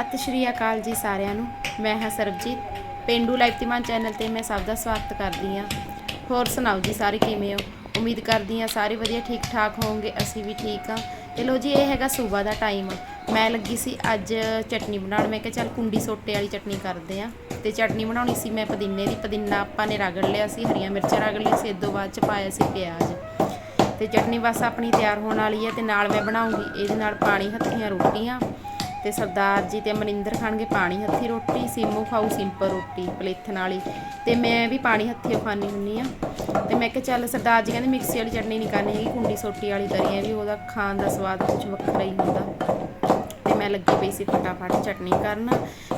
ਸਤਿ ਸ਼੍ਰੀ ਅਕਾਲ ਜੀ ਸਾਰਿਆਂ ਨੂੰ। ਮੈਂ ਹਾਂ ਸਰਬਜੀਤ। ਪਿੰਡੂ ਲਾਈਫ ਤਿਮਾਨ ਚੈਨਲ ਤੇ ਮੈਂ ਸਭ ਦਾ ਸਵਾਗਤ ਕਰਦੀ ਹਾਂ। ਹੋਰ ਸੁਣਾਓ ਜੀ ਸਾਰੇ ਕਿਵੇਂ ਹੋ? ਉਮੀਦ ਕਰਦੀ ਹਾਂ ਸਾਰੇ ਵਧੀਆ ਠੀਕ ਠਾਕ ਹੋਵੋਗੇ, ਅਸੀਂ ਵੀ ਠੀਕ ਹਾਂ। ਤੇ ਲੋ ਜੀ, ਇਹ ਹੈਗਾ ਸੂਬਾ ਦਾ ਟਾਈਮ। ਮੈਂ ਲੱਗੀ ਸੀ ਅੱਜ ਚਟਨੀ ਬਣਾਉਣ। ਮੈਂ ਕਿਹਾ ਚੱਲ ਕੁੰਡੀ ਸੋਟੇ ਵਾਲੀ ਚਟਨੀ ਕਰਦੇ ਆ ਤੇ ਚਟਨੀ ਬਣਾਉਣੀ ਸੀ ਮੈਂ ਪੁਦੀਨੇ ਦੀ। ਪੁਦੀਨਾ ਆਪਾਂ ਨੇ ਰਗੜ ਲਿਆ ਸੀ, ਹਰੀਆਂ ਮਿਰਚਾਂ ਰਗੜ ਲਈ ਸੀ, ਇਸ ਤੋਂ ਬਾਅਦ ਚ ਪਾਇਆ ਸੀ ਪਿਆਜ਼। ਤੇ ਚਟਨੀ ਬਸ ਆਪਣੀ ਤਿਆਰ ਹੋਣ ਵਾਲੀ ਹੈ ਤੇ ਨਾਲ ਮੈਂ ਬਣਾਉਂਗੀ। ਇਹਦੇ ਨਾਲ ਪਾਣੀ, ਹੱਥੀਆਂ, ਰੋਟੀਆਂ। ਤੇ ਸਰਦਾਰ ਜੀ ਤੇ ਅਮਰਿੰਦਰ ਖਾਣਗੇ ਪਾਣੀ ਹੱਥੀ ਰੋਟੀ, ਸੀਮੂ ਖਾਊ, ਸਿੰਪਲ ਰੋਟੀ ਪਲੇਥਨ ਵਾਲੀ ਤੇ ਮੈਂ ਵੀ ਪਾਣੀ ਹੱਥੀ ਖਾਣੀ ਹੁੰਨੀ ਆ। ਤੇ ਮੈਂ ਕਿਹਾ ਚੱਲ ਸਰਦਾਰ ਜੀ ਕਹਿੰਦੇ ਮਿਕਸੀ ਵਾਲੀ ਚਟਨੀ ਨਹੀਂ ਕਰਨੀ ਹੈਗੀ, ਕੁੰਡੀ ਸੋਟੀ ਵਾਲੀ ਕਰੀਏ ਵੀ ਉਹਦਾ ਖਾਣ ਦਾ ਸਵਾਦ ਕੁਝ ਵੱਖਰਾ ਹੀ ਹੁੰਦਾ। ਤੇ ਮੈਂ ਲੱਗੀ ਪਈ ਸੀ ਫਟਾਫਟ ਚਟਨੀ ਕਰਨ।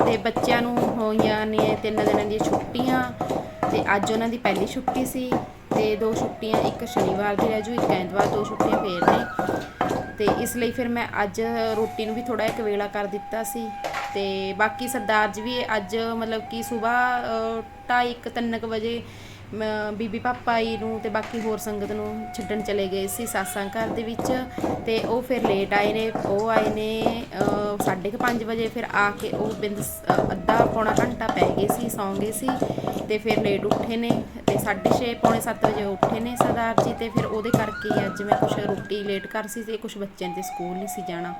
ਤੇ ਬੱਚਿਆਂ ਨੂੰ ਹੋਈਆਂ ਨੇ ਤਿੰਨ ਦਿਨਾਂ ਦੀਆਂ ਛੁੱਟੀਆਂ। ਤੇ ਅੱਜ ਉਹਨਾਂ ਦੀ ਪਹਿਲੀ ਛੁੱਟੀ ਸੀ। ਤੇ ਦੋ ਛੁੱਟੀਆਂ, ਇੱਕ ਸ਼ਨੀਵਾਰ ਦੀ ਰਹਿ ਜੂ, ਇੱਕ ਐਤਵਾਰ, ਦੋ ਛੁੱਟੀਆਂ ਫੇਰ ਨੇ। ਤੇ ਇਸ ਲਈ ਫਿਰ ਮੈਂ ਅੱਜ ਰੋਟੀ ਨੂੰ ਵੀ ਥੋੜਾ ਇੱਕ ਵੇਲਾ ਕਰ ਦਿੱਤਾ ਸੀ। ਤੇ ਬਾਕੀ ਸਰਦਾਰ ਜੀ ਵੀ ਅੱਜ ਮਤਲਬ ਕਿ ਸਵੇਰ 2:30 ਤਿੰਨ ਕੁ ਵਜੇ ਬੀਬੀ ਪਾਪਾ ਜੀ ਨੂੰ ਤੇ ਬਾਕੀ ਹੋਰ ਸੰਗਤ ਨੂੰ ਛੱਡਣ ਚਲੇ ਗਏ ਸੀ ਸਾਸਾਂ ਘਰ ਦੇ ਵਿੱਚ ਤੇ ਉਹ ਫਿਰ ਲੇਟ ਆਏ ਨੇ, ਉਹ ਆਏ ਨੇ 5:30 ਵਜੇ ਫਿਰ ਆ ਕੇ ਉਹ ਬਿੰਦ ਅੱਧਾ ਪੌਣਾ ਘੰਟਾ ਪੈ ਗਏ ਸੀ, ਸੌਂ ਗਏ ਸੀ ਤੇ ਫਿਰ ਲੇਟ ਉੱਠੇ ਨੇ ਤੇ 6:30 ਪੌਣੇ 7 ਵਜੇ ਉੱਠੇ ਨੇ ਸਰਦਾਰ ਜੀ ਤੇ ਫਿਰ ਉਹਦੇ ਕਰਕੇ ਅੱਜ ਮੈਂ ਕੁਛ ਰੋਟੀ ਲੇਟ ਕਰ ਸੀ ਤੇ ਕੁਛ ਬੱਚਿਆਂ ਦੇ ਸਕੂਲ ਨਹੀਂ ਸੀ ਜਾਣਾ।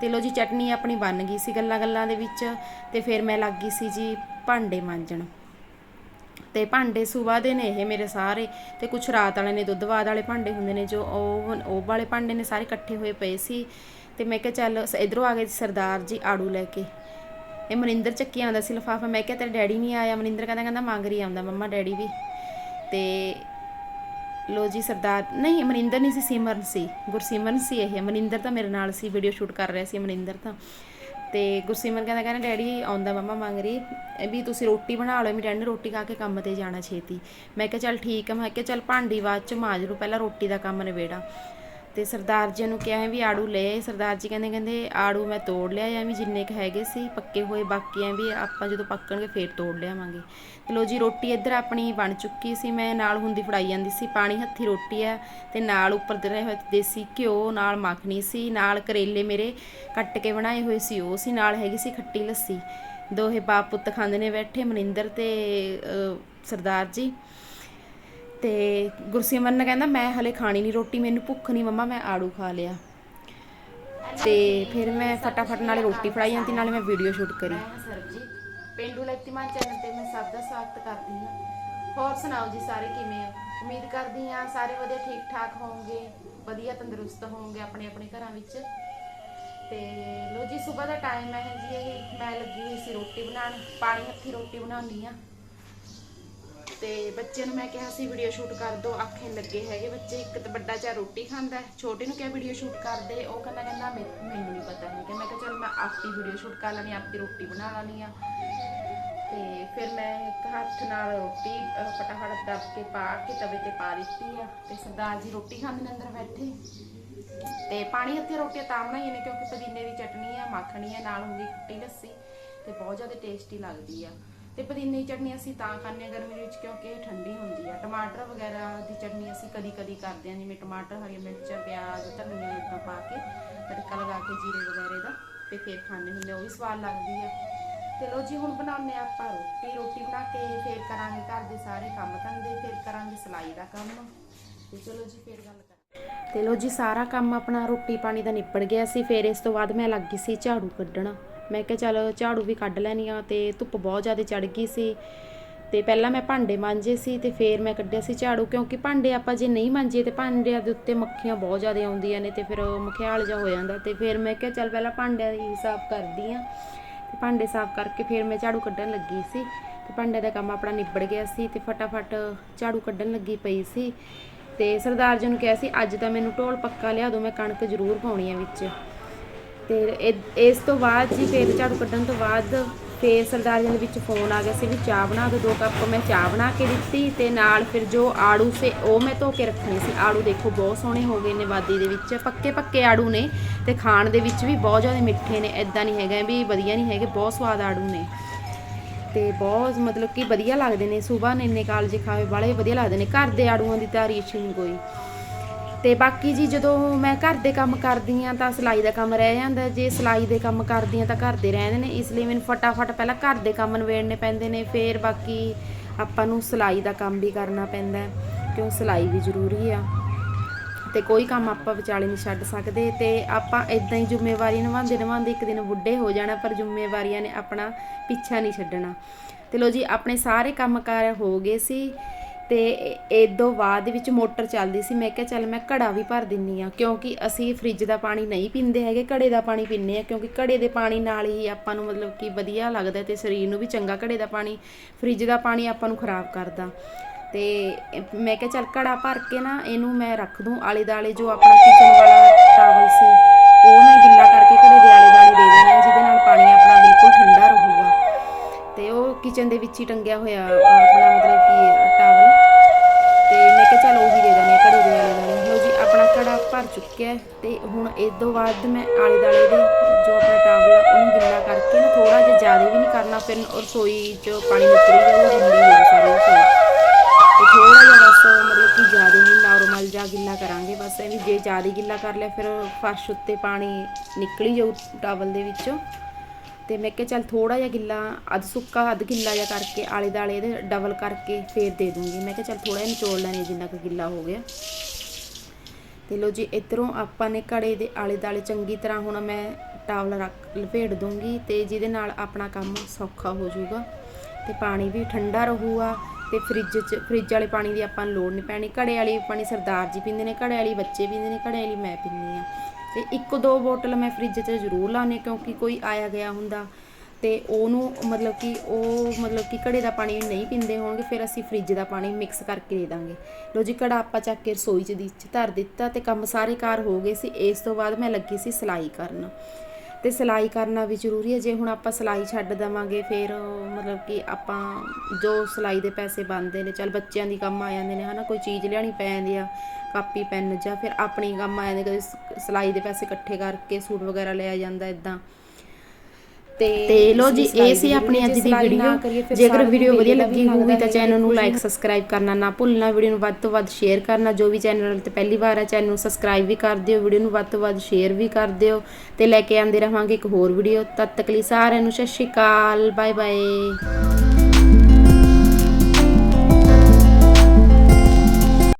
ਤੇ ਲੋ ਜੀ ਚਟਨੀ ਆਪਣੀ ਬਣ ਗਈ ਸੀ ਗੱਲਾਂ ਗੱਲਾਂ ਦੇ ਵਿੱਚ ਤੇ ਫਿਰ ਮੈਂ ਲੱਗ ਗਈ ਸੀ ਜੀ ਭਾਂਡੇ ਮਾਂਜਣ। ਤੇ ਭਾਂਡੇ ਸਵੇਰ ਦੇ ਨੇ ਇਹ ਮੇਰੇ ਸਾਰੇ। ਤੇ ਕੁਛ ਰਾਤ ਵਾਲੇ ਨੇ, ਦੁੱਧ ਬਾਦ ਵਾਲੇ ਭਾਂਡੇ ਹੁੰਦੇ ਨੇ, ਜੋ ਉਹ ਉਹ ਵਾਲੇ ਭਾਂਡੇ ਨੇ ਸਾਰੇ ਇਕੱਠੇ ਹੋਏ ਪਏ ਸੀ। ਤੇ ਮੈਂ ਕਿਹਾ ਚੱਲ ਸ- ਇੱਧਰੋਂ ਆ ਗਏ ਸੀ ਸਰਦਾਰ ਜੀ ਆੜੂ ਲੈ ਕੇ। ਇਹ ਮਨਿੰਦਰ ਚੱਕੀ ਆਉਂਦਾ ਸੀ ਲਫਾਫਾ। ਮੈਂ ਕਿਹਾ, ਤੇਰਾ ਡੈਡੀ ਨਹੀਂ ਆਇਆ? ਮਨਿੰਦਰ ਕਹਿੰਦਾ ਕਹਿੰਦਾ ਮੰਗ ਰਹੀ ਆਉਂਦਾ ਮੰਮਾ, ਡੈਡੀ ਵੀ। ਤੇ ਲੋ ਜੀ ਸਰਦਾਰ, ਨਹੀਂ, ਮਨਿੰਦਰ ਨਹੀਂ ਸੀ, ਸਿਮਰਨ ਸੀ, ਗੁਰਸਿਮਰਨ ਸੀ ਇਹ। ਮਨਿੰਦਰ ਤਾਂ ਮੇਰੇ ਨਾਲ ਸੀ ਵੀਡੀਓ ਸ਼ੂਟ ਕਰ ਰਿਹਾ ਸੀ ਮਨਿੰਦਰ ਤਾਂ। ਤੇ ਗੁਰਸਿਮਰਨ ਕਹਿੰਦਾ ਕਹਿੰਦਾ, ਡੈਡੀ, ਆਉਂਦਾ ਮੰਮਾ ਮੰਗ ਰਹੀ ਵੀ ਤੁਸੀਂ ਰੋਟੀ ਬਣਾ ਲਓ ਮੈਂ ਡੈਡੀ ਨੇ ਰੋਟੀ ਖਾ ਕੇ ਕੰਮ ਤੇ ਜਾਣਾ ਛੇਤੀ। ਮੈਂ ਕਿਹਾ, ਚੱਲ ਠੀਕ ਹੈ। ਮੈਂ ਕਿਹਾ, ਚੱਲ ਭਾਂਡੀ ਬਾਅਦ ਚ ਮਾਂਜ ਲੂ ਪਹਿਲਾਂ ਰੋਟੀ ਦਾ ਕੰਮ ਨਿਬੇੜਾ। ਤੇ ਸਰਦਾਰ ਜੀ ਨੂੰ ਕਿਹਾ ਹੈ ਵੀ ਆੜੂ ਲੈ ਸਰਦਾਰ ਜੀ ਕਹਿੰਦੇ ਕਹਿੰਦੇ ਆੜੂ ਮੈਂ ਤੋੜ ਲਿਆ ਜਾਂ ਵੀ ਜਿੰਨੇ ਕ ਹੈਗੇ ਸੀ ਪੱਕੇ ਹੋਏ, ਬਾਕੀ ਐ ਵੀ ਆਪਾਂ ਜਦੋਂ ਪੱਕਣਗੇ ਫੇਰ ਤੋੜ ਲਿਆਵਾਂਗੇ। ਤੇ ਲੋ ਜੀ, ਰੋਟੀ ਇੱਧਰ ਆਪਣੀ ਬਣ ਚੁੱਕੀ ਸੀ। ਮੈਂ ਨਾਲ ਹੁੰਦੀ ਫੜਾਈ ਜਾਂਦੀ ਸੀ। ਪਾਣੀ ਹੱਥੀ ਰੋਟੀ ਆ ਤੇ ਨਾਲ ਉੱਪਰ ਦੇ ਹੋਏ ਦੇਸੀ ਘਿਓ, ਨਾਲ ਮੱਖਣੀ ਸੀ, ਨਾਲ ਕਰੇਲੇ ਮੇਰੇ ਕੱਟ ਕੇ ਬਣਾਏ ਹੋਏ ਸੀ, ਉਹ ਸੀ, ਨਾਲ ਹੈਗੀ ਸੀ ਖੱਟੀ ਲੱਸੀ। ਦੋਹੇ ਬਾਪ ਪੁੱਤ ਖਾਂਦੇ ਨੇ ਬੈਠੇ, ਮਨਿੰਦਰ ਤੇ ਸਰਦਾਰ ਜੀ। ਤੇ ਗੁਰਸਿਮਰਨ ਨੇ ਕਹਿੰਦਾ, ਮੈਂ ਹਲੇ ਖਾਣੀ ਨਹੀਂ ਰੋਟੀ, ਮੈਨੂੰ ਭੁੱਖ ਨਹੀਂ ਮੰਮਾ, ਮੈਂ ਆੜੂ ਖਾ ਲਿਆ। ਤੇ ਫਿਰ ਮੈਂ ਫਟਾਫਟ ਨਾਲੇ ਰੋਟੀ ਫੜਾਈ ਜਾਂਦੀ ਨਾਲੇ ਮੈਂ ਵੀਡੀਓ ਸ਼ੂਟ ਕਰੀ। ਸਰਬਜੀਤ, ਪਿੰਡੂ ਲੈਤੀਮਾਨ ਚੈਨਲ ਤੇ ਮੈਂ ਸਭ ਦਾ ਸਵਾਗਤ ਕਰਦੀ ਹਾਂ। ਹੋਰ ਸੁਣਾਓ ਜੀ ਸਾਰੇ ਕਿਵੇਂ ਹੋ? ਉਮੀਦ ਕਰਦੀ ਹਾਂ ਸਾਰੇ ਵਧੀਆ ਠੀਕ ਠਾਕ ਹੋਵੋਗੇ ਵਧੀਆ ਤੰਦਰੁਸਤ ਹੋਵੋਗੇ ਆਪਣੇ ਆਪਣੇ ਘਰਾਂ ਵਿੱਚ। ਤੇ ਲੋ ਜੀ, ਸਵੇਰ ਦਾ ਟਾਈਮ ਹੈ ਜੀ, ਇਹ ਮੈਂ ਲੱਗੀ ਹੋਈ ਸੀ ਰੋਟੀ ਬਣਾਉਣ, ਪਾਣੀ ਹੱਥੀ ਰੋਟੀ ਬਣਾਉਣੀ ਆ ਤੇ ਬੱਚੇ ਨੂੰ ਮੈਂ ਕਿਹਾ ਸੀ ਵੀਡੀਓ ਸ਼ੂਟ ਕਰ ਦੋ ਆਖੇ ਲੱਗੇ ਹੈਗੇ ਬੱਚੇ ਇੱਕ ਤਾਂ ਵੱਡਾ ਚਾ ਰੋਟੀ ਖਾਂਦਾ ਹੈ, ਛੋਟੇ ਨੂੰ ਕਿਹਾ ਵੀਡੀਓ ਸ਼ੂਟ ਕਰ ਦੇ ਉਹ ਕਹਿੰਦਾ ਕਹਿੰਦਾ ਮੈ- ਮੈਨੂੰ ਨਹੀਂ ਪਤਾ ਹੈਗਾ। ਮੈਂ ਕਿਹਾ ਚਲ ਮੈਂ ਆਪੀ ਵੀਡੀਓ ਸ਼ੂਟ ਕਰ ਲੈਣੀ ਆਪੀ ਰੋਟੀ ਬਣਾ ਲੈਣੀ ਆ ਤੇ ਫਿਰ ਮੈਂ ਇੱਕ ਹੱਥ ਨਾਲ ਰੋਟੀ ਅਹ, ਫਟਾਫਟ ਦੱਬ ਕੇ ਪਾ ਕੇ ਤਵੇ ਤੇ ਪਾ ਦਿੱਤੀ ਆ ਤੇ ਸਰਦਾਰ ਜੀ ਰੋਟੀ ਖਾਂਦੇ ਨੇ ਅੰਦਰ ਬੈਠੇ। ਤੇ ਪਾਣੀ ਹੱਥੀ ਰੋਟੀਆਂ ਤਾਂ ਬਣਾਈਆਂ ਨੇ ਕਿਉਂਕਿ ਪੁਦੀਨੇ ਦੀ ਚਟਨੀ ਆ ਮੱਖਣੀ ਆ ਨਾਲ ਹੁੰਦੀ ਖੱਟੀ ਲੱਸੀ ਤੇ ਬਹੁਤ ਜ਼ਿਆਦਾ ਟੇਸਟੀ ਲੱਗਦੀ ਆ। ਤੇ ਪੁਦੀਨੇ ਦੀ ਚਟਨੀ ਅਸੀਂ ਤਾਂ ਖਾਂਦੇ ਹਾਂ ਗਰਮੀ ਵਿੱਚ ਕਿਉਂਕਿ ਇਹ ਠੰਡੀ ਹੁੰਦੀ ਆ। ਟਮਾਟਰ ਵਗੈਰਾ ਦੀ ਚਟਨੀ ਅਸੀਂ ਕਦੀ ਕਦੀ ਕਰਦੇ ਹਾਂ, ਜਿਵੇਂ ਟਮਾਟਰ ਹਰੀ ਮਿਰਚ, ਪਿਆਜ਼, ਧਨੀਆ ਇਦਾਂ ਪਾ ਕੇ, ਤੜਕਾ ਲਗਾ ਕੇ ਜੀਰੇ ਵਗੈਰੇ ਦਾ ਤੇ ਫਿਰ ਖਾਂਦੇ ਹੁੰਦੇ ਉਹ ਵੀ ਸਵਾਦ ਲੱਗਦੀ ਆ। ਤੇ ਲੋ ਜੀ, ਹੁਣ ਬਣਾਉਂਦੇ ਆ ਆਪਾਂ ਰੋਟੀ। ਰੋਟੀ ਬਣਾ ਕੇ ਫਿਰ ਕਰਾਂਗੇ ਘਰ ਦੇ ਸਾਰੇ ਕੰਮ ਧੰਦੇ, ਫਿਰ ਕਰਾਂਗੇ ਸਿਲਾਈ ਦਾ ਕੰਮ। ਤੇ ਚਲੋ ਜੀ, ਫਿਰ ਗੱਲ ਕਰਾਂਗੇ ਤੇ ਲੋ ਜੀ, ਸਾਰਾ ਕੰਮ ਆਪਣਾ ਰੋਟੀ ਪਾਣੀ ਦਾ ਨਿਪੜ ਗਿਆ ਸੀ। ਫਿਰ ਇਸ ਤੋਂ ਬਾਅਦ ਮੈਂ ਲੱਗ ਗਈ ਸੀ ਝਾੜੂ ਕੱਢਣਾ। ਮੈਂ ਕਿਹਾ ਚਲ ਝਾੜੂ ਵੀ ਕੱਢ ਲੈਣੀ ਆ ਤੇ ਧੁੱਪ ਬਹੁਤ ਜ਼ਿਆਦਾ ਚੜ ਗਈ ਸੀ। ਤੇ ਪਹਿਲਾਂ ਮੈਂ ਭਾਂਡੇ ਮਾਂਜੇ ਸੀ ਤੇ ਫਿਰ ਮੈਂ ਕੱਢਿਆ ਸੀ ਝਾੜੂ ਕਿਉਂਕਿ ਭਾਂਡੇ ਆਪਾਂ ਜੇ ਨਹੀਂ ਮਾਂਜੇ ਤੇ ਭਾਂਡਿਆਂ ਦੇ ਉੱਤੇ ਮੱਖੀਆਂ ਬਹੁਤ ਜ਼ਿਆਦਾ ਆਉਂਦੀਆਂ ਨੇ ਤੇ ਫਿਰ ਉਹ ਮਖਿਆਲ ਜਿਹਾ ਹੋ ਜਾਂਦਾ ਤੇ ਫਿਰ ਮੈਂ ਕਿਹਾ ਚੱਲ ਪਹਿਲਾਂ ਭਾਂਡਿਆਂ ਦੀ ਸਾਫ਼ ਕਰਦੀ ਆ ਤੇ ਭਾਂਡੇ ਸਾਫ਼ ਕਰਕੇ ਫਿਰ ਮੈਂ ਝਾੜੂ ਕੱਢਣ ਲੱਗੀ ਸੀ ਤੇ ਭਾਂਡੇ ਦਾ ਕੰਮ ਆਪਣਾ ਨਿਬੜ ਗਿਆ ਸੀ ਤੇ ਫਟਾਫਟ ਝਾੜੂ ਕੱਢਣ ਲੱਗੀ ਪਈ ਸੀ। ਤੇ ਸਰਦਾਰ ਜੀ ਨੂੰ ਕਿਹਾ ਸੀ, ਅੱਜ ਤਾਂ ਮੈਨੂੰ ਢੋਲ ਪੱਕਾ ਲਿਆ ਦਿਓ ਮੈਂ ਕਣਕ ਜ਼ਰੂਰ ਪਾਉਣੀ ਆ ਵਿੱਚ। ਤੇ ਇਹ- ਇਸ ਤੋਂ ਬਾਅਦ ਜੀ ਫਿਰ ਝਾੜੂ ਕੱਢਣ ਤੋਂ ਬਾਅਦ ਫੇਰ ਸਰਦਾਰੀਆਂ ਦੇ ਵਿੱਚ ਫੋਨ ਆ ਗਿਆ ਸੀ ਵੀ ਚਾਹ ਬਣਾ ਦਿਓ, ਦੋ ਕੱਪ ਮੈਂ ਚਾਹ ਬਣਾ ਕੇ ਦਿੱਤੀ ਤੇ ਨਾਲ ਫਿਰ ਜੋ ਆੜੂ ਸੀ ਉਹ ਮੈਂ ਧੋ ਕੇ ਰੱਖਣੇ ਸੀ। ਆੜੂ ਦੇਖੋ ਬਹੁਤ ਸੋਹਣੇ ਹੋ ਗਏ ਨੇ ਵਾਦੀ ਦੇ ਵਿੱਚ, ਪੱਕੇ ਪੱਕੇ ਆੜੂ ਨੇ ਤੇ ਖਾਣ ਦੇ ਵਿੱਚ ਵੀ ਬਹੁਤ ਜ਼ਿਆਦਾ ਮਿੱਠੇ ਨੇ ਐਦਾਂ ਨਹੀਂ ਹੈਗਾ ਵੀ ਵਧੀਆ ਨਹੀਂ ਹੈਗੇ, ਬਹੁਤ ਸਵਾਦ ਆੜੂ ਨੇ। ਤੇ ਬਹੁਤ ਮਤਲਬ ਕਿ ਵਧੀਆ ਲੱਗਦੇ ਨੇ, ਸਵੇਰ ਨੇ ਇੰਨੇ ਕਾਲਜੇ ਖਾਵੇ ਵਾਲੇ ਵਧੀਆ ਲੱਗਦੇ ਨੇ, ਘਰ ਦੇ ਆੜੂਆਂ ਦੀ ਤਾਰੀਫ ਨਹੀਂ ਕੋਈ। ਤੇ ਬਾਕੀ ਜੀ ਜਦੋਂ ਮੈਂ ਘਰ ਦੇ ਕੰਮ ਕਰਦੀ ਆ ਤਾਂ ਸਿਲਾਈ ਦਾ ਕੰਮ ਰਹਿ ਜਾਂਦਾ। ਜੇ ਸਿਲਾਈ ਦੇ ਕੰਮ ਕਰਦੀ ਆ ਤਾਂ ਘਰ ਦੇ ਰਹਿੰਦੇ ਨੇ, ਇਸ ਲਈ ਮੈਨੂੰ ਫਟਾਫਟ ਪਹਿਲਾਂ ਘਰ ਦੇ ਕੰਮ ਨਵੇੜਨੇ ਪੈਂਦੇ ਨੇ, ਫਿਰ ਬਾਕੀ ਆਪਾਂ ਨੂੰ ਸਿਲਾਈ ਦਾ ਕੰਮ ਵੀ ਕਰਨਾ ਪੈਂਦਾ ਕਿਉਂ ਸਿਲਾਈ ਵੀ ਜ਼ਰੂਰੀ ਆ। ਤੇ ਕੋਈ ਕੰਮ ਆਪਾਂ ਵਿਚਾਲੇ ਨਹੀਂ ਛੱਡ ਸਕਦੇ ਤੇ ਆਪਾਂ ਇਦਾਂ ਹੀ ਜ਼ਿੰਮੇਵਾਰੀ ਨਿਭਾਉਂਦੇ ਨਿਭਾਉਂਦੇ ਇੱਕ ਦਿਨ ਬੁੱਢੇ ਹੋ ਜਾਣਾ, ਪਰ ਜ਼ਿੰਮੇਵਾਰੀਆਂ ਨੇ ਆਪਣਾ ਪਿੱਛਾ ਨਹੀਂ ਛੱਡਣਾ। ਤੇ ਲੋ ਜੀ, ਆਪਣੇ ਸਾਰੇ ਕੰਮ ਕਾਰ ਹੋ ਗਏ ਸੀ। ਤੇ ਇਦੋਂ ਬਾਅਦ ਵਿੱਚ ਮੋਟਰ ਚੱਲਦੀ ਸੀ। ਮੈਂ ਕਿਹਾ, ਚੱਲ ਮੈਂ ਘੜਾ ਵੀ ਭਰ ਦਿੰਨੀ ਆ, ਕਿਉਂਕਿ ਅਸੀਂ ਫ੍ਰਿਜ ਦਾ ਪਾਣੀ ਨਹੀਂ ਪੀਂਦੇ ਹੈਗੇ, ਘੜੇ ਦਾ ਪਾਣੀ ਪੀਂਦੇ ਆ, ਕਿਉਂਕਿ ਘੜੇ ਦੇ ਪਾਣੀ ਨਾਲ ਹੀ ਆਪਾਂ ਨੂੰ ਮਤਲਬ ਕਿ ਵਧੀਆ ਲੱਗਦਾ ਤੇ ਸਰੀਰ ਨੂੰ ਵੀ ਚੰਗਾ ਘੜੇ ਦਾ ਪਾਣੀ ਫ੍ਰਿਜ ਦਾ ਪਾਣੀ ਆਪਾਂ ਨੂੰ ਖਰਾਬ ਕਰਦਾ। ਤੇ ਮੈਂ ਕਿਹਾ, ਚੱਲ ਘੜਾ ਭਰ ਕੇ ਨਾ ਇਹਨੂੰ ਮੈਂ ਰੱਖ ਦੂੰ। ਆਲੇ ਦਾਲੇ ਜੋ ਆਪਣਾ ਕਿਚਨ ਵਾਲਾ ਟਾਵਲ ਸੀ, ਉਹ ਮੈਂ ਗਿੱਲਾ ਕਰਕੇ ਘੜੇ ਦੇ ਆਲੇ ਦਾਲੇ ਦੇ ਦੇਣਾ, ਜਿਹਦੇ ਨਾਲ ਪਾਣੀ ਆਪਣਾ ਬਿਲਕੁਲ ਠੰਡਾ ਰਹੂਗਾ। ਤੇ ਉਹ ਕਿਚਨ ਦੇ ਵਿੱਚ ਹੀ ਟੰਗਿਆ ਹੋਇਆ ਆਪਣਾ ਮਤਲਬ ਠੀਕ ਹੈ ਤੇ ਹੁਣ ਇਸ ਤੋਂ ਬਾਅਦ ਮੈਂ ਆਲੇ ਦਾਲੇ ਦੇ ਜੋ ਆਪਣਾ ਟਾਵਲ ਆ, ਉਹਨੂੰ ਗਿੱਲਾ ਕਰਕੇ ਨਾ ਥੋੜਾ ਜਿਹਾ ਜ਼ਿਆਦਾ ਵੀ ਨਹੀਂ ਕਰਨਾ, ਫਿਰ ਰਸੋਈ 'ਚ ਪਾਣੀ ਨਿਕਲ ਜਾਊਗਾ ਗਿੱਲੀ ਹੋ ਸਾਰੀ ਰਸੋਈ। ਤੇ ਥੋੜਾ ਜਿਹਾ ਬਸ ਮਤਲਬ ਕਿ ਜ਼ਿਆਦਾ ਨਹੀਂ, ਨਾਰਮਲ ਜਿਹਾ ਗਿੱਲਾ ਕਰਾਂਗੇ, ਬਸ ਇਹ ਜੇ ਜ਼ਿਆਦਾ ਗਿੱਲਾ ਕਰ ਲਿਆ, ਫਿਰ ਫਰਸ਼ ਉੱਤੇ ਪਾਣੀ ਨਿਕਲੀ ਜਾਊ ਟਾਵਲ ਦੇ ਵਿੱਚੋਂ। ਤੇ ਮੈਂ ਕਿਹਾ ਚੱਲ ਥੋੜਾ ਜਿਹਾ ਗਿੱਲਾ, ਅੱਧ ਸੁੱਕਾ, ਅੱਧ ਗਿੱਲਾ ਜਿਹਾ ਕਰਕੇ ਆਲੇ ਦਾਲੇ ਇਹਦੇ ਡਬਲ ਕਰਕੇ ਫੇਰ ਦੇ ਦੂੰਗੀ। ਮੈਂ ਕਿਹਾ ਚੱਲ ਥੋੜਾ ਜਿਹਾ ਨਿਚੋੜ ਲੈਣੇ ਜਿੰਨਾ ਕੁ ਗਿੱਲਾ ਹੋ ਗਿਆ। ਤੇ ਲੋ ਜੀ, ਇਧਰੋਂ ਆਪਾਂ ਨੇ ਘੜੇ ਦੇ ਆਲੇ ਦਾਲੇ ਚੰਗੀ ਤਰ੍ਹਾਂ ਹੁਣ ਮੈਂ ਟਾਵਲ ਰੱਖ, ਲਪੇਟ ਦੂੰਗੀ ਤੇ ਜਿਹਦੇ ਨਾਲ ਆਪਣਾ ਕੰਮ ਸੌਖਾ ਹੋ ਜਾਊਗਾ। ਤੇ ਪਾਣੀ ਵੀ ਠੰਡਾ ਰਹੂਗਾ ਤੇ ਫ੍ਰਿਜ 'ਚ, ਫ੍ਰਿਜ ਵਾਲੇ ਪਾਣੀ ਦੀ ਆਪਾਂ ਨੂੰ ਲੋੜ ਨਹੀਂ ਪੈਣੀ। ਘੜੇ ਵਾਲੀ ਪਾਣੀ ਸਰਦਾਰ ਜੀ ਪੀਂਦੇ ਨੇ, ਘੜੇ ਵਾਲੀ ਬੱਚੇ ਪੀਂਦੇ ਨੇ, ਘੜੇ ਵਾਲੀ ਮੈਂ ਪੀਂਦੀ ਆ ਤੇ ਇੱਕ ਦੋ ਬੋਤਲ ਮੈਂ ਫ੍ਰਿਜ 'ਚ ਜ਼ਰੂਰ ਲਾਉਂਦੀ ਕਿਉਂਕਿ ਕੋਈ ਆਇਆ ਗਿਆ ਹੁੰਦਾ। ਤੇ ਉਹਨੂੰ ਮਤਲਬ ਕਿ ਉਹ ਮਤਲਬ ਕਿ ਘੜੇ ਦਾ ਪਾਣੀ ਨਹੀਂ ਪੀਂਦੇ ਹੋਣਗੇ, ਫਿਰ ਅਸੀਂ ਫ੍ਰਿਜ ਦਾ ਪਾਣੀ ਮਿਕਸ ਕਰਕੇ ਦੇ ਦਾਂਗੇ। ਲੋ ਜੀ ਘੜਾ ਆਪਾਂ ਚੱਕ ਕੇ ਰਸੋਈ 'ਚ ਦੀ 'ਚ ਧਰ ਦਿੱਤਾ ਤੇ ਕੰਮ ਸਾਰੇ ਕਾਰ ਹੋ ਗਏ ਸੀ। ਇਸ ਤੋਂ ਬਾਅਦ ਮੈਂ ਲੱਗੀ ਸੀ ਸਿਲਾਈ ਕਰਨ। ਤੇ ਸਿਲਾਈ ਕਰਨਾ ਵੀ ਜ਼ਰੂਰੀ ਹੈ। ਜੇ ਹੁਣ ਆਪਾਂ ਸਿਲਾਈ ਛੱਡ ਦੇਵਾਂਗੇ, ਫਿਰ ਮਤਲਬ ਕਿ ਆਪਾਂ ਜੋ ਸਿਲਾਈ ਦੇ ਪੈਸੇ ਬਣਦੇ ਨੇ, ਚੱਲ ਬੱਚਿਆਂ ਦੀ ਕੰਮ ਆ ਜਾਂਦੇ ਨੇ, ਹਨਾ, ਕੋਈ ਚੀਜ਼ ਲਿਆਣੀ ਪੈ ਜਾਂਦੀ ਆ, ਕਾਪੀ, ਪੈਨ ਜਾਂ ਫਿਰ ਆਪਣੀ ਕੰਮ ਆ ਜਾਂਦੇ ਕਦੇ ਸ- ਸਿਲਾਈ ਦੇ ਪੈਸੇ ਇਕੱਠੇ ਕਰਕੇ ਸੂਟ ਵਗੈਰਾ ਲਿਆ ਜਾਂਦਾ ਇਦਾਂ ਤੇ ਲੋ ਜੀ ਇਹ ਸੀ ਆਪਣੀ ਅੱਜ ਦੀ ਵੀਡੀਓ ਜੇਕਰ ਵੀਡੀਓ ਵਧੀਆ ਲੱਗੀ ਹੋਊਗੀ ਤਾਂ ਚੈਨਲ ਨੂੰ ਲਾਈਕ ਸਬਸਕ੍ਰਾਈਬ ਕਰਨਾ ਨਾ ਭੁੱਲਣਾ ਵੀਡੀਓ ਨੂੰ ਵੱਧ ਤੋਂ ਵੱਧ ਸ਼ੇਅਰ ਕਰਨਾ ਜੋ ਵੀ ਚੈਨਲ ਤੇ ਪਹਿਲੀ ਵਾਰ ਹੈ ਚੈਨਲ ਨੂੰ ਸਬਸਕ੍ਰਾਈਬ ਵੀ ਕਰ ਦਿਓ ਵੀਡੀਓ ਨੂੰ ਵੱਧ ਤੋਂ ਵੱਧ ਸ਼ੇਅਰ ਵੀ ਕਰ ਦਿਓ ਤੇ ਲੈ ਕੇ ਆਂਦੇ ਰਹਾਂਗੇ ਇੱਕ ਹੋਰ ਵੀਡੀਓ ਤਦ ਤੱਕ ਲਈ ਸਾਰਿਆਂ ਨੂੰ ਸਤਿ ਸ਼੍ਰੀ ਅਕਾਲ ਬਾਏ ਬਾਏ